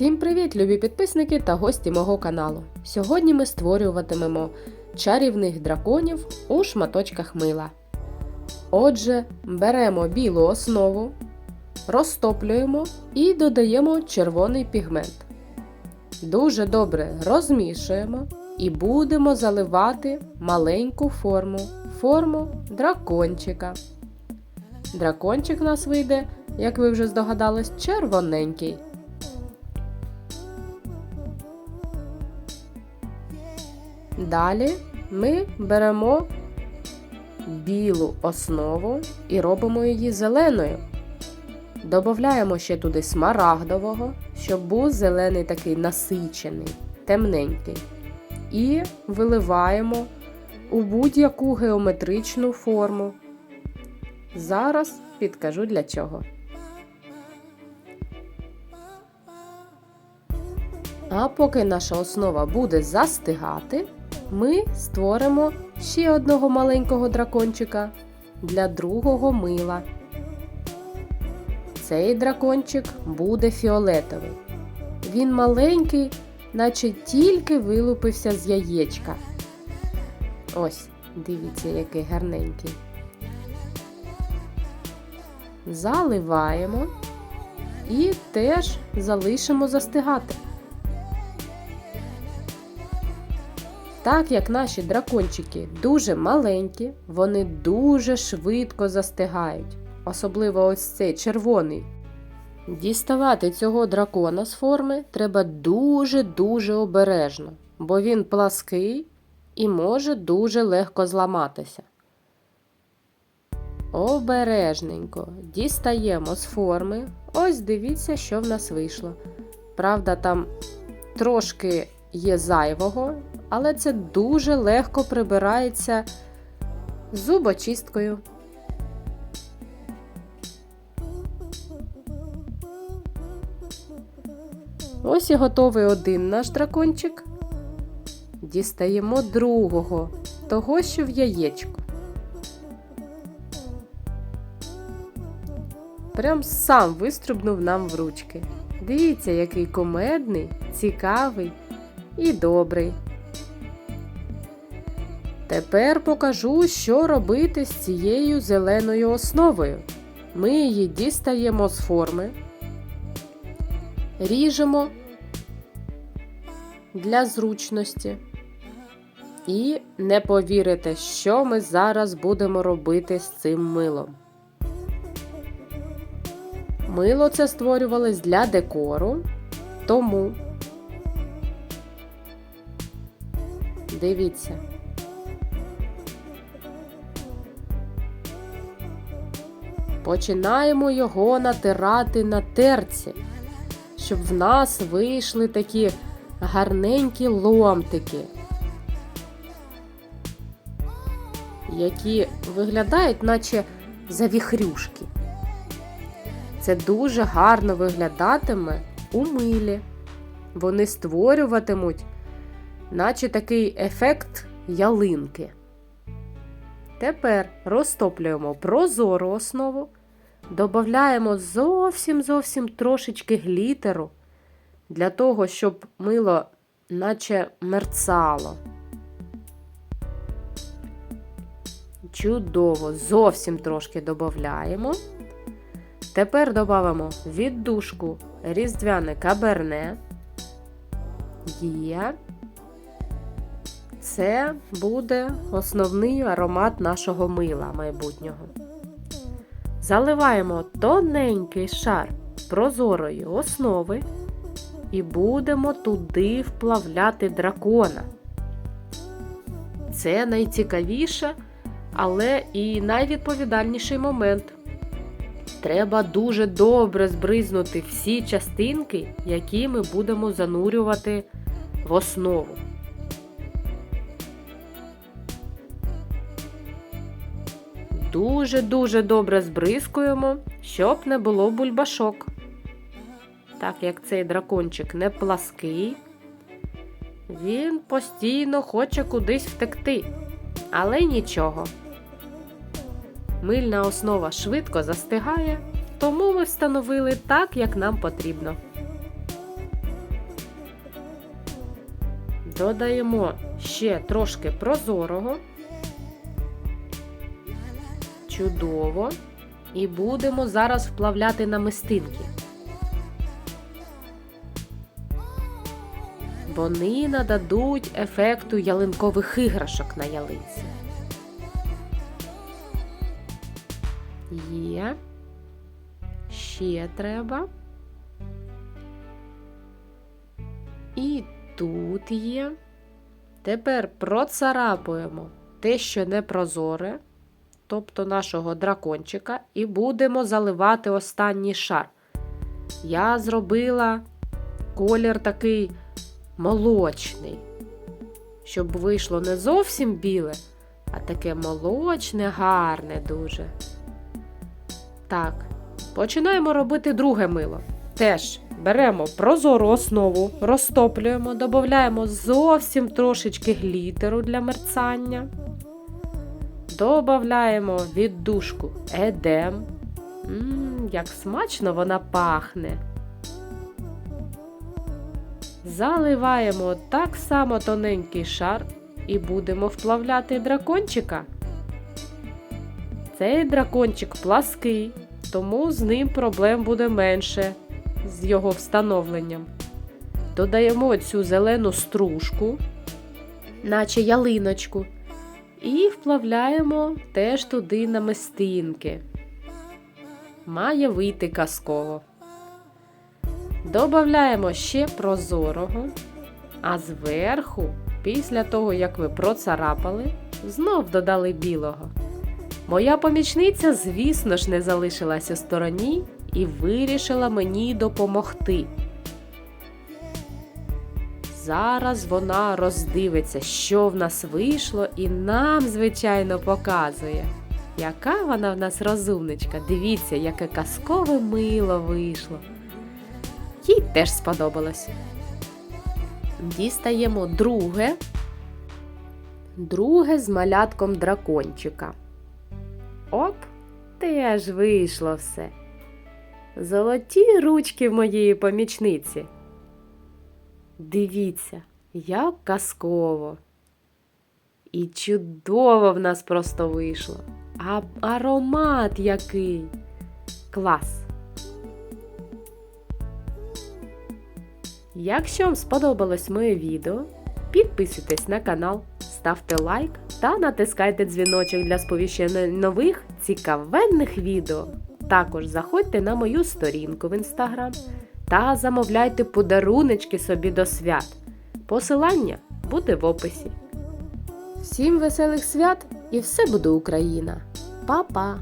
Всім привіт, любі підписники та гості мого каналу. Сьогодні ми створюватимемо чарівних драконів у шматочках мила. Отже, беремо білу основу, розтоплюємо і додаємо червоний пігмент. Дуже добре розмішуємо і будемо заливати маленьку форму, форму дракончика. Дракончик у нас вийде, як ви вже здогадались, червоненький. Далі ми беремо білу основу і робимо її зеленою. Додаємо ще туди смарагдового, щоб був зелений такий насичений, темненький. І виливаємо у будь-яку геометричну форму. Зараз підкажу для чого. А поки наша основа буде застигати, ми створимо ще одного маленького дракончика для другого мила. Цей дракончик буде фіолетовий. Він маленький, наче тільки вилупився з яєчка. Ось, дивіться, який гарненький. Заливаємо і теж залишимо застигати. Так як наші дракончики дуже маленькі, вони дуже швидко застигають, особливо ось цей червоний. Діставати цього дракона з форми треба дуже-дуже обережно, бо він плаский і може дуже легко зламатися. Обережненько дістаємо з форми. Ось дивіться, що в нас вийшло. Правда, там трошки є зайвого, але це дуже легко прибирається зубочисткою. Ось і готовий один наш дракончик. Дістаємо другого, того, що в яєчку. Прям сам вистрибнув нам в ручки. Дивіться, який комедний, цікавий і добрий. Тепер покажу, що робити з цією зеленою основою. Ми її дістаємо з форми, ріжемо для зручності. І не повірите, що ми зараз будемо робити з цим милом. Мило це створювалось для декору, тому дивіться. Починаємо його натирати на терці, щоб в нас вийшли такі гарненькі ломтики, які виглядають, наче завіхрюшки. Це дуже гарно виглядатиме у милі. Вони створюватимуть, наче такий ефект ялинки. Тепер розтоплюємо прозору основу, додаємо зовсім зовсім трошечки глітеру, для того, щоб мило наче мерцало. Чудово, зовсім трошки додаємо. Тепер додамо віддушку різдвяне каберне. Є. Це буде основний аромат нашого мила майбутнього. Заливаємо тоненький шар прозорої основи і будемо туди вплавляти дракона. Це найцікавіше, але і найвідповідальніший момент. Треба дуже добре збризнути всі частинки, які ми будемо занурювати в основу. Дуже-дуже добре збризкуємо, щоб не було бульбашок. Так як цей дракончик не плаский, він постійно хоче кудись втекти. Але нічого. Мильна основа швидко застигає, тому ми встановили так, як нам потрібно. Додаємо ще трошки прозорого. Чудово. І будемо зараз вплавляти намистинки. Вони нададуть ефекту ялинкових іграшок на ялинці. Є. Ще треба. І тут є. Тепер процарапуємо те, що не прозоре, тобто нашого дракончика, і будемо заливати останній шар. Я зробила колір такий молочний, щоб вийшло не зовсім біле, а таке молочне, гарне дуже. Так, починаємо робити друге мило. Теж беремо прозору основу, розтоплюємо, додаємо зовсім трошечки глітеру для мерцання. Додаємо віддушку едем. Мм, як смачно вона пахне. Заливаємо так само тоненький шар і будемо вплавляти дракончика. Цей дракончик плаский, тому з ним проблем буде менше з його встановленням. Додаємо цю зелену стружку, наче ялиночку, і вплавляємо теж туди намистинки. Має вийти казково. Додаємо ще прозорого, а зверху, після того, як ви процарапали, знов додали білого. Моя помічниця, звісно ж, не залишилась у стороні і вирішила мені допомогти. Зараз вона роздивиться, що в нас вийшло, і нам, звичайно, показує. Яка вона в нас розумничка. Дивіться, яке казкове мило вийшло. Їй теж сподобалось. Дістаємо друге. Друге з малятком дракончика. Оп, теж вийшло все. Золоті ручки в моєї помічниці. Дивіться, як казково. І чудово в нас просто вийшло. А аромат який. Клас. Якщо вам сподобалось моє відео, підписуйтесь на канал, ставте лайк та натискайте дзвіночок для сповіщення нових цікавенних відео. Також заходьте на мою сторінку в інстаграм та замовляйте подаруночки собі до свят. Посилання буде в описі. Всім веселих свят і все буде Україна! Па-па!